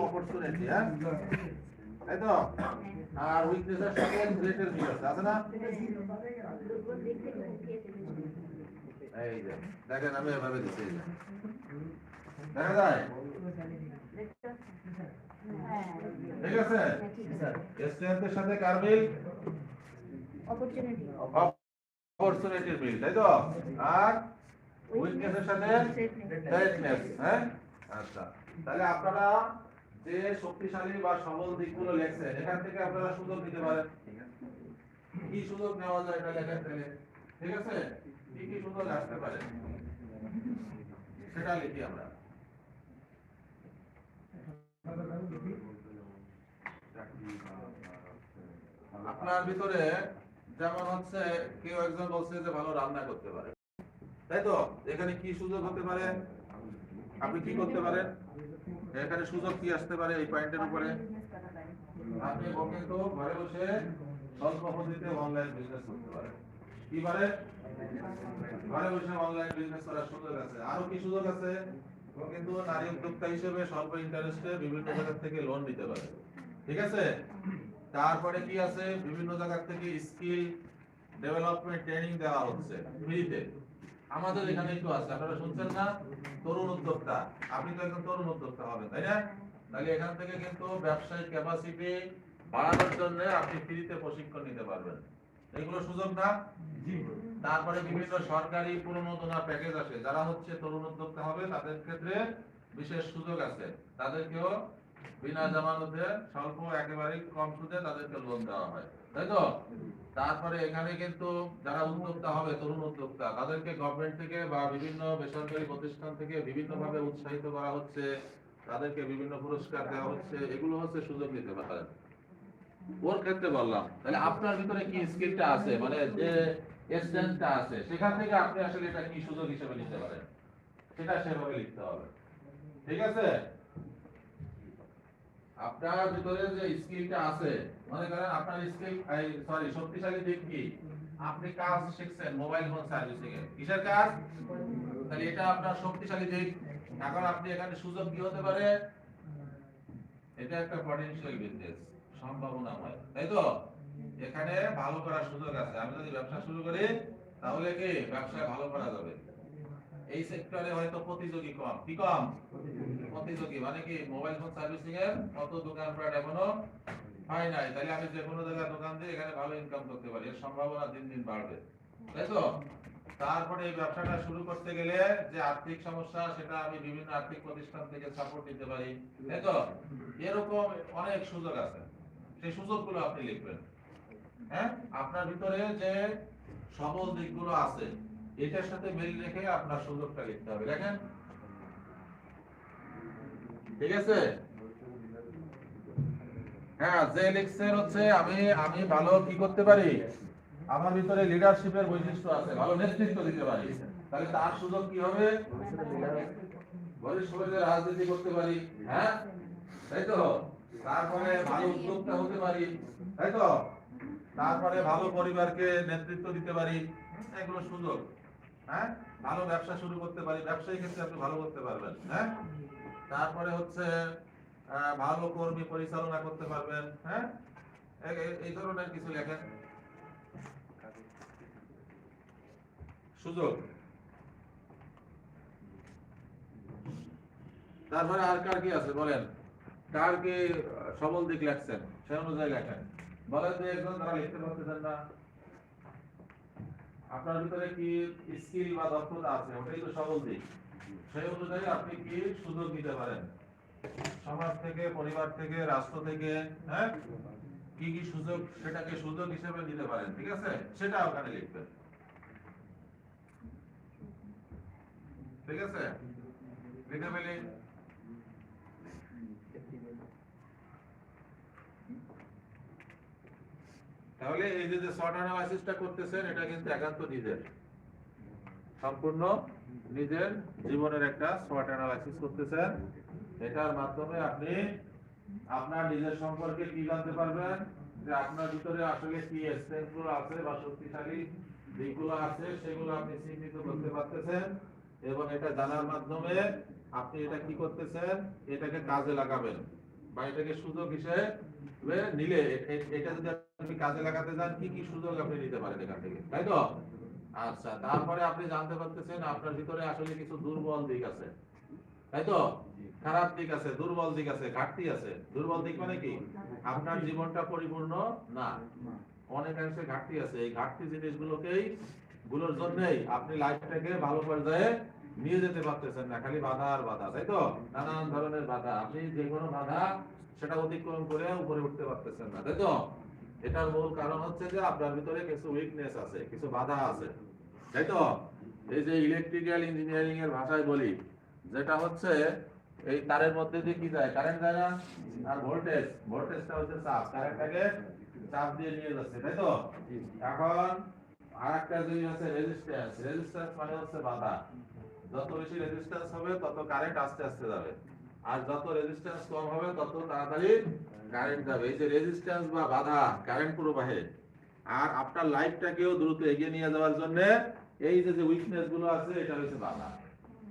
Opportunity হ্যাঁ তাই তো আর উইকনেসের সাথে থ্রেটের মিল আছে আছে না? এই যে দেখেন আমি এভাবে দিচ্ছি। দেখা যায়? ঠিক আছে? স্ট্রেংথের সাথে কার মিল? অপরচুনিটি অপরচুনিটির মিল তাই তো? আর উইকনেসের সাথে থ্রেটনেস হ্যাঁ? আচ্ছা তাহলে আপনারা যে শক্তিশালী বা সবল দিকগুলো লেখছেন, এখান থেকে আপনারা সুযোগ নিতে পারেন। কি সুযোগ নেওয়া যায় এটা লেখার থেকে ঠিক আছে? কি কি সুযোগ আসতে পারে? সেটা লিখি আমরা। আপনার ভিতরে যেমন হচ্ছে, কেউ একজন বলছে যে ভালো রান্না করতে পারে। তাই তো? এখানে কি সুযোগ হতে পারে? আপনি কি করতে পারেন? এখানে সুযোগ কি আসতে পারে এই পয়েন্টের উপরে? আপনি ঘরে বসে স্বল্প পদ্ধতিতে অনলাইন বিজনেস করতে পারেন। কি পারে? ঘরে বসে অনলাইন বিজনেস করার সুযোগ আছে। আরও কি সুযোগ আছে? কিন্তু নারী উদ্যোক্তা হিসেবে স্বল্প ইন্টারেস্টে বিভিন্ন জায়গা থেকে লোন নিতে পারে। ঠিক আছে? তারপরে কি আছে? বিভিন্ন জায়গা থেকে স্কিল ডেভেলপমেন্ট ট্রেনিং দেওয়া হচ্ছে ফ্রিতে আমাদের এখানে একটু আছে আপনারা শুনছেন না? তরুণ উদ্যোক্তা। আপনি তো একজন তরুণ উদ্যোক্তা হবেন তাই না? তাহলে এখান থেকে কিন্তু ব্যবসায়িক ক্যাপাসিটি বাড়ানোর জন্য আপনি ফ্রিতে প্রশিক্ষণ নিতে পারবেন। এগুলো সুযোগ না? তারপরে বিভিন্ন সরকারি প্রণোদনা প্যাকেজ আছে যারা হচ্ছে তরুণ উদ্যোক্তা হবে তাদের ক্ষেত্রে বিশেষ সুযোগ আছে। তাদেরকেও বিনা জামানতে স্বল্প একেবারে কম সুদে তাদেরকে লোন দেওয়া হয়। তাই তো? তারপরে এখানে কিন্তু যারা উদ্যোক্তা হবে, তরুণ উদ্যোক্তা, তাদেরকে গভর্নমেন্ট থেকে বা বিভিন্ন বেসরকারি প্রতিষ্ঠান থেকে বিভিন্ন ভাবে উৎসাহিত করা হচ্ছে, তাদেরকে বিভিন্ন পুরস্কার দেওয়া হচ্ছে, এগুলো হচ্ছে সুযোগ নিতে পারেন। ওর ক্ষেত্রে বললাম, তাহলে আপনার ভিতরে কি স্কিলটা আছে? মানে যে এক্সটেন্সটা আছে, সেখান থেকে আপনি আসলে এটা কি সুযোগ হিসেবে নিতে পারেন? সেটা সেভাবে লিখতে হবে। ঠিক আছে? আপনার ভিতরে যে স্কিলটা আছে, মনে করেন আপনার স্কিল সরি শক্তিশালী দিক কি? আপনি কাজ শিখছেন, মোবাইল ফোন সার্ভিসিং এ কিসের কাজ? তাহলে এটা আপনার শক্তিশালী দিক। এখন আপনি এখানে সুযোগ কি হতে পারে? এটা একটা পটেনশিয়াল বিজনেস সম্ভাবনাময়, তাই তো? এখানে ভালো করার সুযোগ আছে। আমি যদি ব্যবসা শুরু করি, তাহলে কি? ব্যবসায় ভালো করা যাবে। এই সেক্টরে হয়তো প্রতিযোগী কম। কি কম? প্রতিযোগী। মানে কি? মোবাইল ফোন সার্ভিসিং এর কত দোকানপাট এখনও হয় নাই। তাহলে আমি যে কোনো জায়গায় দোকান দিয়ে এখানে ভালো ইনকাম করতে পারি। এর সম্ভাবনা দিন দিন বাড়বে। তাই তো? তারপরে এই ব্যবসাটা শুরু করতে গেলে যে আর্থিক সমস্যা, সেটা আমি বিভিন্ন আর্থিক প্রতিষ্ঠান থেকে সাপোর্ট দিতে পারি। তাই তো? এরকম অনেক সুযোগ আছে। সেই সুযোগগুলো আপনি লিখবেন। হ্যাঁ? আপনার ভিতরে যে সবল দিকগুলো আছে এটার সাথে মিল রেখে আপনার সুযোগটা লিখতে হবে, দেখেন। ঠিক আছে? হ্যাঁ যে লিখছেন হচ্ছে আমি আমি ভালো কি করতে পারি? আমার ভিতরে লিডারশিপের বৈশিষ্ট্য আছে, ভালো নেতৃত্ব দিতে পারি। তাহলে তার সুযোগ কি হবে? রাজনীতি করতে পারি হ্যাঁ? তাই তো? তারপরে ভালো উদ্যোক্তা হতে পারি, তাই তো? তারপরে ভালো পরিবারকে নেতৃত্ব দিতে পারি, এগুলো সুযোগ। হ্যাঁ? ভালো ব্যবসা শুরু করতে পারি, ব্যবসায়ী ক্ষেত্রে আপনি ভালো করতে পারবেন হ্যাঁ? তারপরে হচ্ছে ভালো কর্মী পরিচালনা করতে পারবেন হ্যাঁ? এই- ধরনের কিছু লেখেন। সুযোগ? তারপরে আর কার কি আছে? বলেন। কার কি সবল দিক লেখছেন? সে অনুযায়ী লেখেন। বলেন যে একজন তারা লিখতে পারতেছেন না। আপনার ভিতরে কি স্কিল বা দক্ষতা আছে? ওটাই তো সবল দিক। সেই অনুযায়ী আপনি কি সুযোগ নিতে পারেন? সমাজ থেকে, পরিবার থেকে, রাষ্ট্র থেকে হ্যাঁ? কি কি সুযোগ সেটাকে সুযোগ হিসেবে নিতে পারেন, ঠিক আছে? সেটা ওখানে লিখবেন। ঠিক আছে? লিখে ফেলি। তাহলে এই যে শর্ট অ্যানালাইসিসটা করতেছেন, এটা কিন্তু একান্ত নিজের। সম্পূর্ণ নিজের জীবনের একটা শর্ট অ্যানালাইসিস করতেছেন। এটার মাধ্যমে আপনি আপনার নিজের সম্পর্কে কি জানতে পারবেন, যে আপনার ভিতরে আসলে কি স্ট্রেংথগুলো আছে বা শক্তিশালী দিকগুলো আছে, সেগুলো আপনি চিহ্নিত করতে পারতেছেন এবং এটা জানার মাধ্যমে আপনি এটা কি করতেছেন, এটাকে কাজে লাগাবেন। বা এটাকে সুযোগ হিসেবে নিলে এটা যদি আপনি কাজে লাগাতে কি কি সুযোগ আপনি নিতে পারেন এখান থেকে তাই তো? আচ্ছা তারপরে আপনি জানতে পারতেছেন আপনার ভিতরে আসলে কিছু দুর্বল দিক আছে তাই তো? খারাপ দিক আছে দুর্বল দিক আছে ঘাটতি আছে দুর্বল দিক মানে কি? আপনার জীবনটা পরিপূর্ণ না। অনেকাংশে ঘাটতি আছে এই ঘাটতি জিনিসগুলোকেই গুলোর জন্যই আপনি লাইফটাকে ভালো পর্যায়ে নিয়ে যেতে পারতেছেন না, খালি বাধা আর বাধা, তাই তো? নানান ধরনের বাধা। আপনি যে কোনো বাধা, সেটা অতিক্রম করে উপরে উঠতে পারতেছেন না, তাই তো? এটার মূল কারণ হচ্ছে যে আপনার ভিতরে কিছু উইকনেস আছে, কিছু বাধা আছে, তাই তো? এই যে ইলেকট্রিক্যাল ইঞ্জিনিয়ারিং এর ভাষায় বলি, যেটা হচ্ছে এই তারের মধ্যে দিয়ে কি যায়? কারেন্ট যায় না? আর ভোল্টেজ ভোল্টেজটা হচ্ছে চাপ। কারেন্টটাকে চাপ দিয়ে নিয়ে যাচ্ছে, তাই তো? এখন আর একটা জিনিস আছে রেজিস্ট্যান্স রেজিস্ট্যান্স মানে হচ্ছে বাধা। যত বেশি রেজিস্ট্যান্স হবে, তত কারেন্ট আস্তে আস্তে যাবে। আর যত রেজিস্ট্যান্স কম হবে, তত তাড়াতাড়ি কারেন্ট যাবে। এই যে রেজিস্ট্যান্স বা বাধা কারেন্ট প্রবাহে আর আপনার লাইফটাকেও দ্রুত এগিয়ে নিয়ে যাওয়ার জন্য এই যে যে উইকনেসগুলো আছে, এটা হচ্ছে বাধা।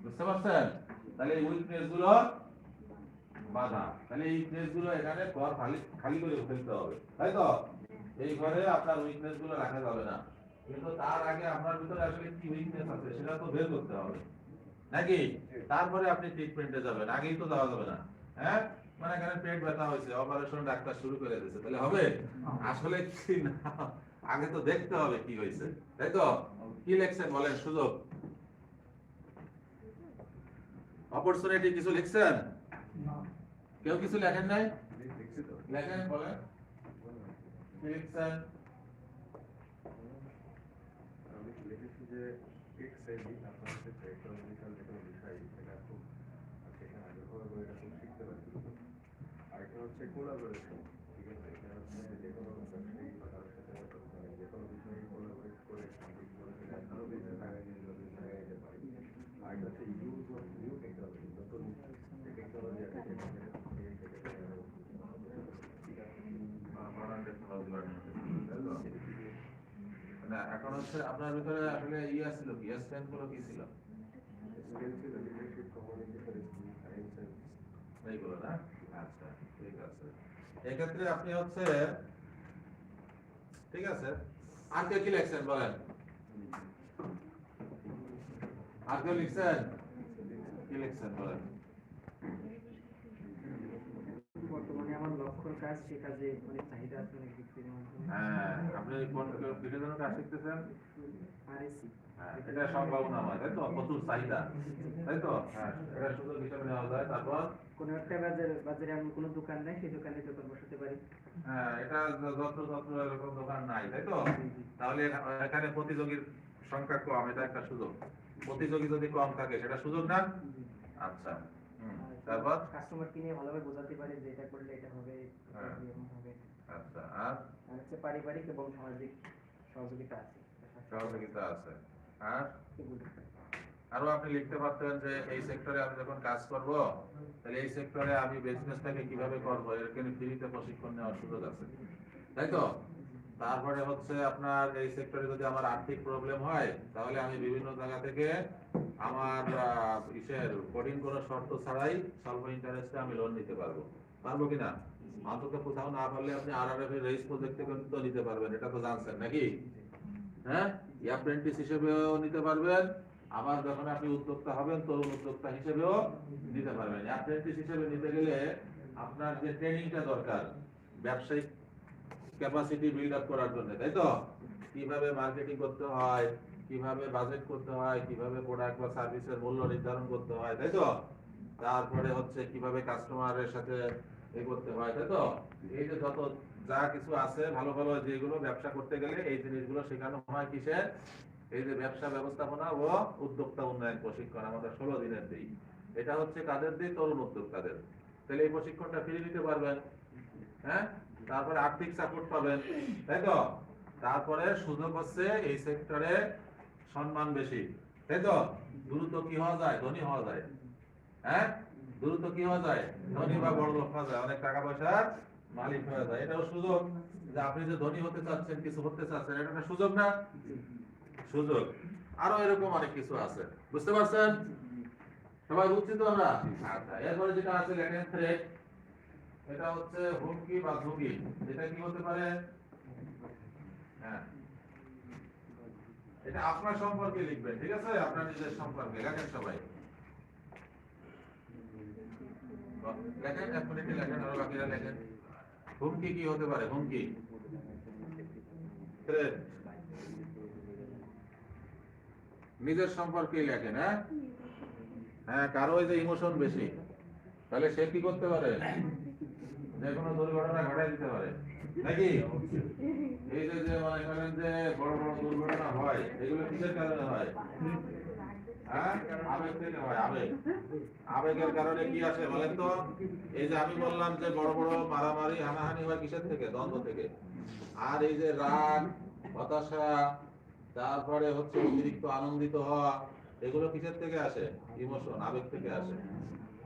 বুঝতে পারছেন? তাহলে এই উইকনেসগুলো বাধা। তাহলে এই উইকনেসগুলো এখানে ঘর খালি খালি করে ফেলতে হবে। তাই তো? এই ঘরে আপনার উইকনেসগুলো রাখা যাবে না। কিন্তু তার আগে আপনার ভিতরে আসলে কি উইকনেস আছে, সেটা তো বের করতে হবে। নাকি? তারপরে আপনি ট্রিটমেন্টে যাবেন আগেই তো যাওয়া যাবে না। হ্যাঁ? মানে এখানে পেট ব্যথা হয়েছে অপারেশন ডাক্তার শুরু করে দিয়েছে তাহলে হবে? আসলে কি না? আগে তো দেখতে হবে কি হয়েছে তাই তো? কি লেখছেন বলেন সুযোগ। অপরচুনিটি কিছু লিখছেন? কেউ কিছু লেখেন নাই? লেখেন বলেন। লিখছেন? আমি লিখেছি যে এক্সআইডি আপনার হচ্ছে টেকনোলজিক্যাল যে কোনো বিষয় সেটা খুব সেখানে আগ্রহ করে এটা খুব শিখতে পারি আরেকটা হচ্ছে কোলাবোরেশন ঠিক আছে হচ্ছে যে কোনো ব্যবসায়ী বা কারোর সাথে মানে যে কোনো বিষয়ে করে সামাজিক আরও যেতে আরেকটা হচ্ছে ইউজ নিউ টেকনোলজি নতুন যে আরও ঠিক আছে না এখন হচ্ছে আপনার ভিতরে আসলে ইয়ে ছিল কি স্ট্রেংথগুলো কি ছিল স্কিল ছিল কমিউনিকেশন স্কিল সায়েন্স না আচ্ছা ঠিক আছে। এক্ষেত্রে আপনি হচ্ছে, ঠিক আছে, আর কে কি লিখছেন বলেন? আর কেউ লিখছেন? কি লিখছেন বলেন? বর্তমানে আমার লক্ষ্যর কাজ সে কাজে অনেক চাহিদা আছে অনেক বিক্রির মাধ্যমে হ্যাঁ আপনি কোন কাজ শিখতেছেন? আরএসি হ্যাঁ, এটা সম্ভাবনা তাই তো? প্রচুর চাহিদা তাই তো? হ্যাঁ এটা সুযোগ হিসেবে নেওয়া যায়। তারপর? কোনো একটা বাজারে কোনো দোকান নাই সেই দোকানে দোকান বসাতে পারি। হ্যাঁ এটা যত যত এরকম দোকান নাই তাই তো? তাহলে এখানে প্রতিযোগীর সংখ্যা কম এটা একটা সুযোগ। প্রতিযোগী যদি কম থাকে সেটা সুযোগ না? আচ্ছা। তারপর? কাস্টমারকে নিয়ে ভালোভাবে বোঝাতে পারি যে এটা করলে এটা হবে হ্যাঁ। হবে আচ্ছা আর? হচ্ছে পারিবারিক এবং সামাজিক সহযোগিতা আছে। সহযোগিতা আছে। আর? আরও আপনি লিখতে পারতেন যে এই সেক্টরে আমি যখন কাজ করব তাহলে এই সেক্টরে আমি বিজনেসটাকে কীভাবে করব? এখানে ফ্রিতে প্রশিক্ষণ নেওয়ার সুযোগ আছে। তাই তো? তারপরে হচ্ছে আপনার এই সেক্টরে যদি আমার আর্থিক প্রবলেম হয় তাহলে আমি বিভিন্ন জায়গা থেকে আমার ইসের কঠিন কোনো শর্ত ছাড়াই স্বল্প ইন্টারেস্টে আমি লোন নিতে পারব। পারব কিনা অন্তত কোথাও না পারলে আপনি আর আর এফ এর রেজিস প্রজেক্ট থেকে তো নিতে পারবেন, এটা তো জানছেন নাকি? হ্যাঁ? অ্যাপ্রেন্টিস হিসেবেও নিতে পারবেন, আবার যখন আপনি উদ্যোক্তা হবেন, তরুণ উদ্যোক্তা হিসেবেও নিতে পারবেন। অ্যাপ্রেন্টিস হিসেবে নিতে গেলে আপনার যে ট্রেনিংটা দরকার, ব্যবসায়িক ক্যাপাসিটি বিল্ড আপ করার জন্য, তাই তো? কীভাবে মার্কেটিং করতে হয় কীভাবে বাজেট করতে হয়, কীভাবে প্রোডাক্ট বা সার্ভিসের মূল্য নির্ধারণ করতে হয়, তাই তো? তারপরে হচ্ছে কীভাবে কাস্টমারের সাথে এ করতে হয়, তাই তো? এই যে যত যা কিছু আছে, ভালো ভালো যেগুলো ব্যবসা করতে গেলে এই জিনিসগুলো শেখানো হয় কিসের এই যে ব্যবসা ব্যবস্থাপনা ও উদ্যোক্তা উন্নয়ন প্রশিক্ষণ আমাদের ষোলো দিনের দিই এটা হচ্ছে কাদের দিই তরুণ উদ্যোক্তাদের। তাহলে এই প্রশিক্ষণটা ফিরে নিতে পারবেন হ্যাঁ? তারপরে আর্থিক সাপোর্ট পাবেন, তাই তো? তারপরে সুযোগ হচ্ছে এই সেক্টরে সম্মান বেশি। তাই তো? দ্রুত কি হওয়া যায়? ধনী হওয়া যায়। হ্যাঁ? দ্রুত কি হওয়া যায়? ধনী বা বড় লোক হওয়া যায়। অনেক টাকা পয়সার মালিক হয়ে যায়। এটাও সুযোগ যে আপনি যে ধনী হতে চাচ্ছেন, কিছু হতে চাচ্ছেন, এটা একটা সুযোগ না? সুযোগ। আরও এরকম অনেক কিছু আছে। বুঝতে পারছেন? সবাই বুঝছি তো আমরা? আচ্ছা এরপরে যেটা আছে এটা হচ্ছে হুমকি বা ঝুঁকি। এটা কি হতে পারে? হ্যাঁ। এটা আপনার সম্পর্কে লিখবেন, ঠিক আছে? আপনার নিজের সম্পর্কে লেখেন সবাই। লেখেন এক মিনিটে লেখেন, আরও বাকিরা লেখেন। হুমকি কি হতে পারে, হুমকি। নিজের সম্পর্কে লেখেন হ্যাঁ? হ্যাঁ কারও যে ইমোশন বেশি, তাহলে সে কি করতে পারে? যে কোনো দুর্ঘটনা ঘটাই দিতে পারে। নাকি? এই যে যে মনে করেন যে বড় বড় দুর্ঘটনা হয়, এগুলো কিসের কারণে হয়? হ্যাঁ? আবেগের কারণে কি বলেন তো? এই যে আমি বললাম যে বড় বড় মারামারি, হানাহানি হয় কিসের থেকে? দ্বন্দ্ব থেকে। আর এই যে রাগ, হতাশা, তারপরে হচ্ছে অতিরিক্ত আনন্দিত হওয়া, এগুলো কিসের থেকে আসে? ইমোশন, আবেগ থেকে আসে।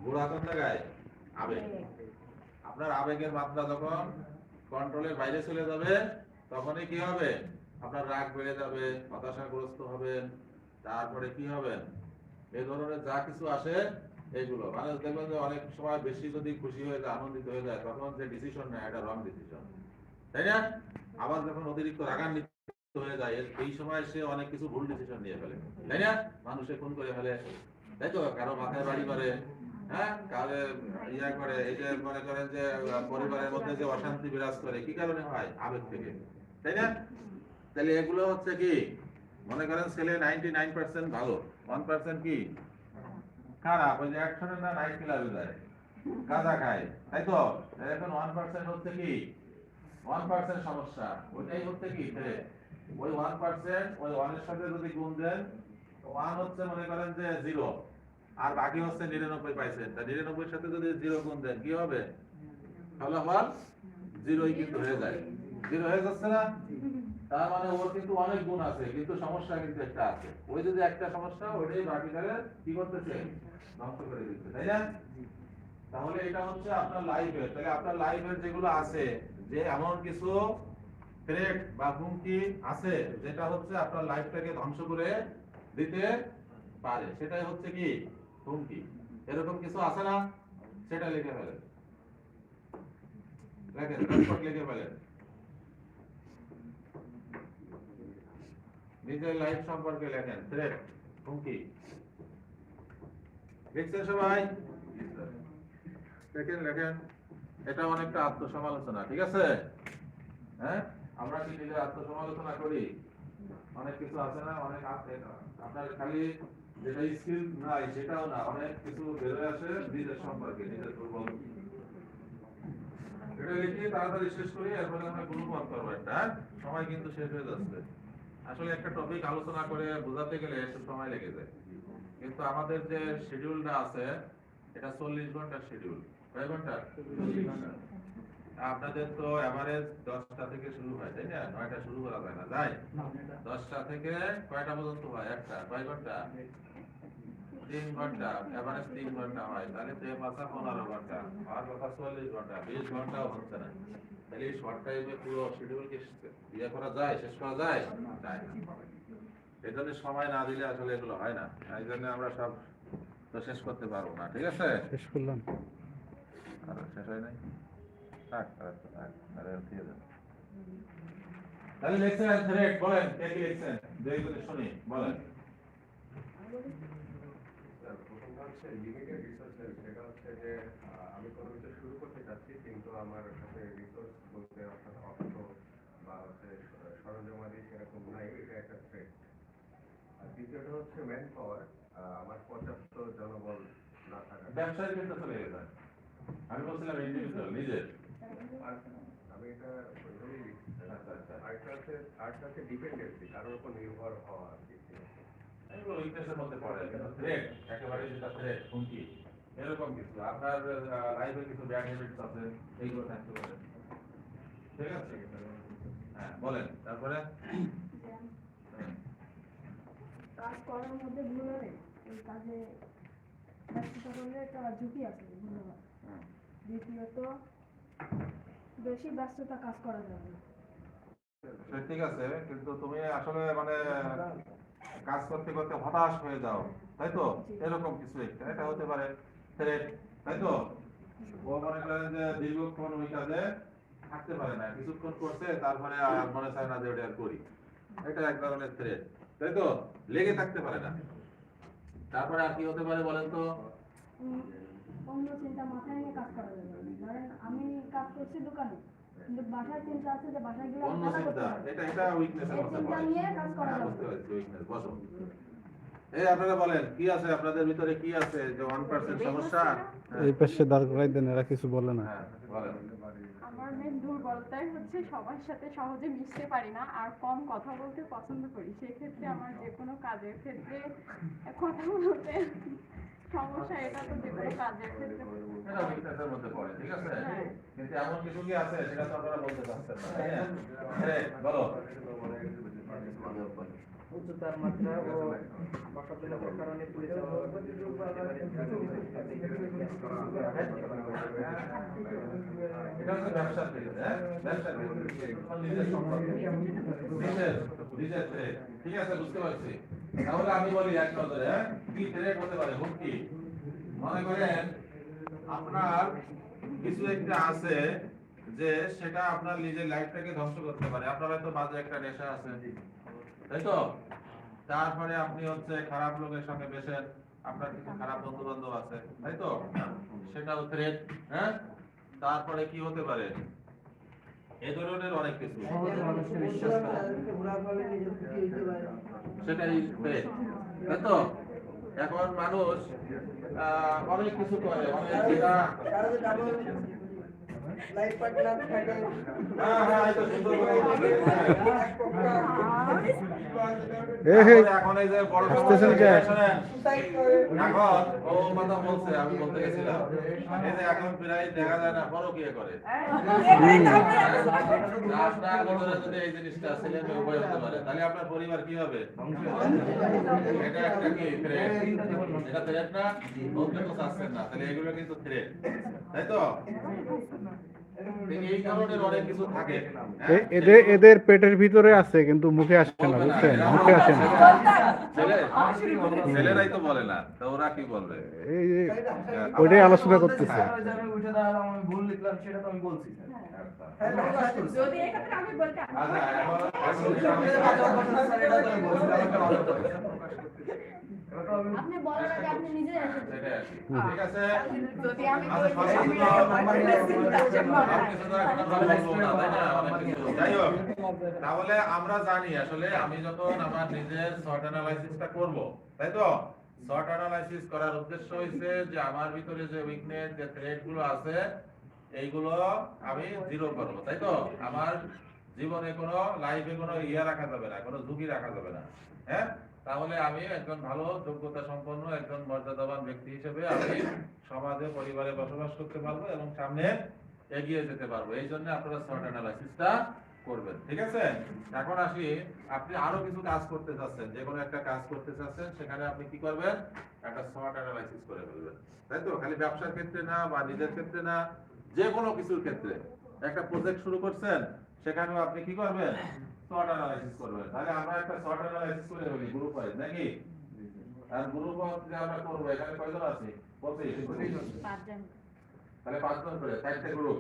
বুড়া কোন জায়গায়? আবেগ। আপনার আবেগের মাত্রা যখন কন্ট্রোলের বাইরে চলে যাবে, তখনই কি হবে? আপনার রাগ বেড়ে যাবে, হতাশাগ্রস্ত হবেন, তারপরে কি হবেন এই ধরনের যা কিছু আসে এইগুলো মানে দেখবেন যে অনেক সময় বেশি যদি খুশি হয়ে যায়, আনন্দিত হয়ে যায়, তখন যে ডিসিশন নেয়, এটা রং ডিসিশন তাই না? আবার যখন অতিরিক্ত রাগান্বিত হয়ে যায় এই সময় সে অনেক কিছু ভুল ডিসিশন নিয়ে ফেলে। তাই না? মানুষে খুন করে ফেলে। তাই তো? কারও মাথায় বাড়ি করে হ্যাঁ কারে ইয়া করে, এই যে মনে করেন যে পরিবারের মধ্যে যে অশান্তি বিরাজ করে, কি কারণে হয়? আবেগ থেকে। তাই না? তাহলে এগুলো হচ্ছে কি? মনে করেন ছেলে নাইনটি নাইন পার্সেন্ট ভালো ওয়ান পার্সেন্ট কি? খারাপ, ওই যে একশনের না নাইট ক্লাবে যায়, গাঁজা খায়, তাই তো? এখন ওয়ান পার্সেন্ট হচ্ছে কি? ওয়ান পার্সেন্ট সমস্যা, ওইটাই হচ্ছে কি? ওই ওয়ান পার্সেন্ট ওই ওয়ানের সাথে যদি গুণ দেন ওয়ান হচ্ছে মনে করেন যে জিরো আর বাকি হচ্ছে নিরানব্বই পাইছেন তা নিরানব্বই সাথে যদি জিরো গুণ দেন, কি হবে? ফলাফল জিরোই কিন্তু হয়ে যায়। জিরো হয়ে যাচ্ছে না? তার মানে ওর কিন্তু অনেক গুণ আছে, কিন্তু সমস্যা কিন্তু একটা আছে। ওই যদি একটা সমস্যা ওইটাই বাকিটারে কি করতেছে? ধ্বংস করে দিচ্ছে, তাই না? তাহলে এটা হচ্ছে আপনার লাইফের তাহলে আপনার লাইফের যেগুলো আছে, যে এমন কিছু থ্রেট বা হুমকি আছে, যেটা হচ্ছে আপনার লাইফটাকে ধ্বংস করে দিতে পারে। সেটাই হচ্ছে কি? হুমকি। এরকম কিছু আছে না? সেটা লিখে ফেলেন। লিখে ফেলেন। নিজের লাইফ সম্পর্কে লেখেন। থ্রেট হুমকি। লিখছেন সবাই? লেখেন। এটা অনেকটা আত্মসমালোচনা, ঠিক আছে? হ্যাঁ? আমরা কি নিজের আত্মসমালোচনা করি? অনেক কিছু আছে না? অনেক আপনার খালি যেটা স্কিল নাই, সেটাও না। অনেক কিছু বেরোয় আসে নিজের সম্পর্কে, নিজের দুর্বল এটা লিখে তাড়াতাড়ি শেষ করি, এরপরে আমরা গ্রুপ অন করব একটা হ্যাঁ? সময় কিন্তু শেষ হয়ে যাচ্ছে। আসলে একটা টপিক আলোচনা করে বোঝাতে গেলে একটু সময় লেগে যায়। কিন্তু আমাদের যে শিডিউলটা আছে, এটা চল্লিশ ঘণ্টার শিডিউল কয় ঘণ্টা? ঘণ্টা। আপনাদের তো এভারেজ দশটা থেকে শুরু হয় তাই না? নয়টা শুরু করা যায় না যায় দশটা থেকে কয়টা পর্যন্ত হয়? একটা কয় ঘণ্টা? তিন ঘণ্টা এভারেজ তিন ঘণ্টা হয়। তাহলে তো মাসা পনেরো ঘণ্টা আর কথা চল্লিশ ঘণ্টা বিশ ঘন্টাও হচ্ছে না। তাহলে এই শর্ট টাইমে পুরো শিডিউল কি ইয়ে করা যায় শেষ করা যায়? যায় এই জন্য সময় না দিলে আসলে এগুলো হয় না। এই জন্য আমরা সব তো শেষ করতে পারব না ঠিক আছে? শেষ করলাম। আর শেষ হয় নাই? তাহলে লিখছেন থ্রেড বলেন কে কি লিখছেন? দুই করে শুনি বলেন। হচ্ছে লিমিটেড রিসোর্সের সেটা হচ্ছে যে আমি কোনো কিছু শুরু করতে চাচ্ছি কিন্তু আমার কাছে রিসোর্স বলতে অর্থাৎ অর্থ বা হচ্ছে সরঞ্জামাদি সেরকম নাই এটা একটা থ্রেট আর দ্বিতীয়টা হচ্ছে ম্যান পাওয়ার আমার পর্যাপ্ত জনবল না থাকা। ব্যবসায় কিন্তু চলে গেছে আমি বলছিলাম ইন্ডিভিজুয়াল নিজের। আমি এটা ওইভাবেই লিখছি স্যার। আরেকটা হচ্ছে আরেকটা হচ্ছে ডিপেন্ডেন্সি কারোর উপর নির্ভর হওয়া আর কি এগুলো উইকনেসের মধ্যে পড়ে কিন্তু থ্রেড একেবারে যেটা থ্রেড হুমকি এরকম কিছু আপনার লাইফে কিছু ব্যাড হ্যাবিটস আছে এইগুলো থাকতে পারে ঠিক আছে হ্যাঁ বলেন তারপরে কাজ করার মধ্যে ভুল হলে ওই কাজে ব্যস্ততা করলে একটা ঝুঁকি আছে ধন্যবাদ দ্বিতীয়ত বেশি ব্যস্ততা কাজ করা যাবে সে ঠিক আছে কিন্তু তুমি আসলে মানে কাজ করতে করতে হতাশ হয়ে যাও তাই তো? এরকম কিছু একটা এটা হতে পারে। তাই তো? ও মনে করেন যে দীর্ঘক্ষণ ওই কাজে থাকতে পারে না কিছুক্ষণ করছে তারপরে আর মনে চায় না যে ওটা আর করি। এটা এক ধরনের থ্রেট তাই তো? লেগে থাকতে পারে না। তারপরে আর কি হতে পারে বলেন তো? অন্য চিন্তা মাথায় নিয়ে কাজ করা যাবে ধরেন আমি কাজ করছি দোকানে। কিন্তু বাসার চিন্তা আছে যে বাসায় গেলে অন্য চিন্তা এটা এটা উইকনেসের এই মধ্যে পড়ে। নিয়ে কাজ করা হ্যাঁ, যাবে উইকনেস বসো। এই আপনারা বলেন কি আছে? আপনাদের ভিতরে কি আছে? যে ওয়ান পার্সেন্ট সমস্যা? এই পাশে দাঁড় করাই দেন এরা কিছু বলে না। হ্যাঁ বলেন। আমার মেন দুর্বলতাই হচ্ছে সবার সাথে সহজে মিশতে পারি না আর কম কথা বলতে পছন্দ করি। সেক্ষেত্রে আমার যে কোনো কাজের ক্ষেত্রে কথা বলতে সমস্যা এটা তো যে কোনো কাজের ক্ষেত্রে মধ্যে পড়ে ঠিক আছে হ্যাঁ। কিন্তু এমন কিছু কি আছে সেটা তো আপনারা বলতে পারছেন না? হ্যাঁ, বলো উচ্চতার মাত্রা ও ঠিক আছে বুঝতে পারছি তাহলে আমি বলি এক নজরে কি থ্রেট হতে পারে হুমকি মনে করেন আপনার কিছু একটা আছে যে সেটা আপনার নিজের লাইফটাকে ধ্বংস করতে পারে। আপনার হয়তো মাঝে একটা নেশা আছে। তাই তো? তারপরে আপনি হচ্ছে খারাপ লোকের সঙ্গে বেশেন আপনার কিছু খারাপ বন্ধু বান্ধব আছে তাই তো? সেটাও থ্রেট হ্যাঁ? তারপরে কি হতে পারে? এ ধরনের অনেক কিছু। মানুষকে বিশ্বাস করা সেটাই তাই তো? এখন মানুষ আহ, অনেক কিছু করে অনেক যেটা হ্যাঁ হ্যাঁ এই তো সুন্দর করে বলেছেন। এ হে তারপরে এখন এই যে বড় হাসতেছেন কে? এখন ও কথা বলছে আমি বলতে গেছিলাম এই যে এখন প্রায় দেখা যায় না পরকীয়া করে? আপনার ভিতরে যদি এই জিনিসটা ছেলে মেয়ে উভয় হতে পারে তাহলে আপনার পরিবার কি হবে? এটা একটা কি থ্রেট এটা থ্রেট না? বলতে তো চাচ্ছেন না তাহলে এগুলো কিন্তু থ্রেট তাই তো? হ্যাঁ? এদের এদের পেটের ভিতরে আছে কিন্তু মুখে আসে না বুঝছেন মুখে আসে না ছেলে ছেলেরাই তো বলে না তো ওরা কি বলবে এই ওইটাই আলোচনা করতেছে আমি আপনি বলার আগে আপনি নিজে কি। ঠিক আছে? যদি আমি তাহলে আমরা জানি আসলে আমি যখন আমার নিজের শর্ট অ্যানালাইসিসটা করব তাই তো? শর্ট অ্যানালাইসিস করার উদ্দেশ্য হইছে যে আমার ভিতরে যে উইকনেস যে থ্রেটগুলো আছে এইগুলো আমি জিরো করব তাই তো? আমার জীবনে কোনো লাইফে কোনো ইয়া রাখা যাবে না কোনো ঝুঁকি রাখা যাবে না। হ্যাঁ? তাহলে আমি একজন ভালো যোগ্যতা সম্পন্ন একজন মর্যাদাবান ব্যক্তি হিসেবে আমি সমাজে, পরিবারে বসবাস করতে পারব এবং সামনে এগিয়ে যেতে পারব। এই জন্য আপনারা শর্ট অ্যানালাইসিসটা করবেন, ঠিক আছে? এখন আসি, আপনি আরও কিছু কাজ করতে চাচ্ছেন, যে কোনো একটা কাজ করতে চাচ্ছেন, সেখানে আপনি কি করবেন? একটা শর্ট অ্যানালাইসিস করে ফেলবেন, তাই তো? খালি ব্যবসার ক্ষেত্রে না, বা নিজের ক্ষেত্রে না, যে কোনো কিছুর ক্ষেত্রে। একটা প্রজেক্ট শুরু করছেন সেখানেও আপনি কি করবেন? শর্ট অ্যানালাইসিস করবেন। তাহলে আমরা একটা শর্ট অ্যানালাইসিস করে ফেলি গ্রুপ ওয়াইজ নাকি? আর গ্রুপ ওয়াইজ যে আমরা করব এখানে কয়জন আছে? পঁচিশ পাঁচজন। তাহলে পাঁচজন করে চারটে গ্রুপ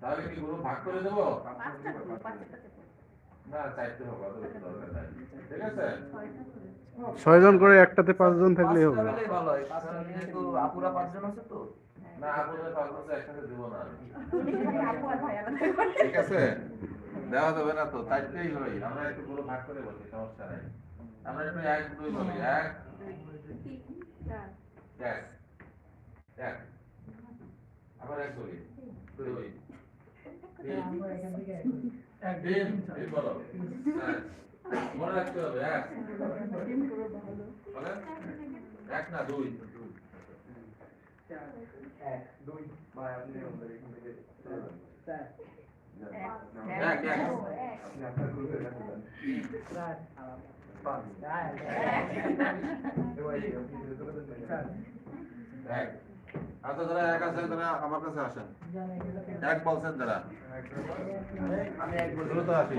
তাহলে কি গ্রুপ ভাগ করে দেবো? না চারটে হবে ঠিক আছে? করে। ছয়জন করে একটাতে পাঁচজন থাকলেই হবে। ভালো হয়। আপুরা পাঁচজন আছে তো। না পাঁচজন তো একসাথে দেবো না আপু। ঠিক আছে। দেওয়া যাবে না তো চারটেই হই আমরা একটু গ্রুপ ভাগ করে বলি সমস্যা নাই। আমরা একটু এক দুই বলি এক এক এক। আবার এক বলি দুই তিন তিন বলো। হ্যাঁ। মনে রাখতে হবে এক। এক না দুই। এক দুই ভাই আপনি আমাদের এখান থেকে এক এক আপনি আপনার গ্রুপে রাখতে দেন পাঁচ এবার এই আপনি যেটা বলছেন, এক আচ্ছা যারা এক আছেন তারা আমার কাছে আসেন এক বলছেন যারা আমি এক বলছি দ্রুত আসি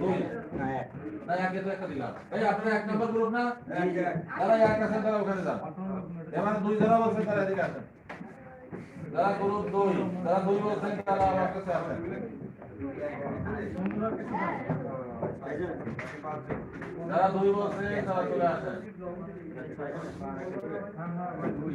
দুই। না, একে তো একটা দিলাম। এই, আপনারা এক নম্বর গ্রুপ না? যারা এক আছেন, তারা ওখানে যান। এবার দুই যারা বলছেন, তারা এদিকে আসেন। যারা গ্রুপ দুই, যারা দুই বলছেন, তারা আমার কাছে আসেন। যারা দুই বলছে তারা চলে আসেন আপনারা এক জায়গায় বসেন। দুই।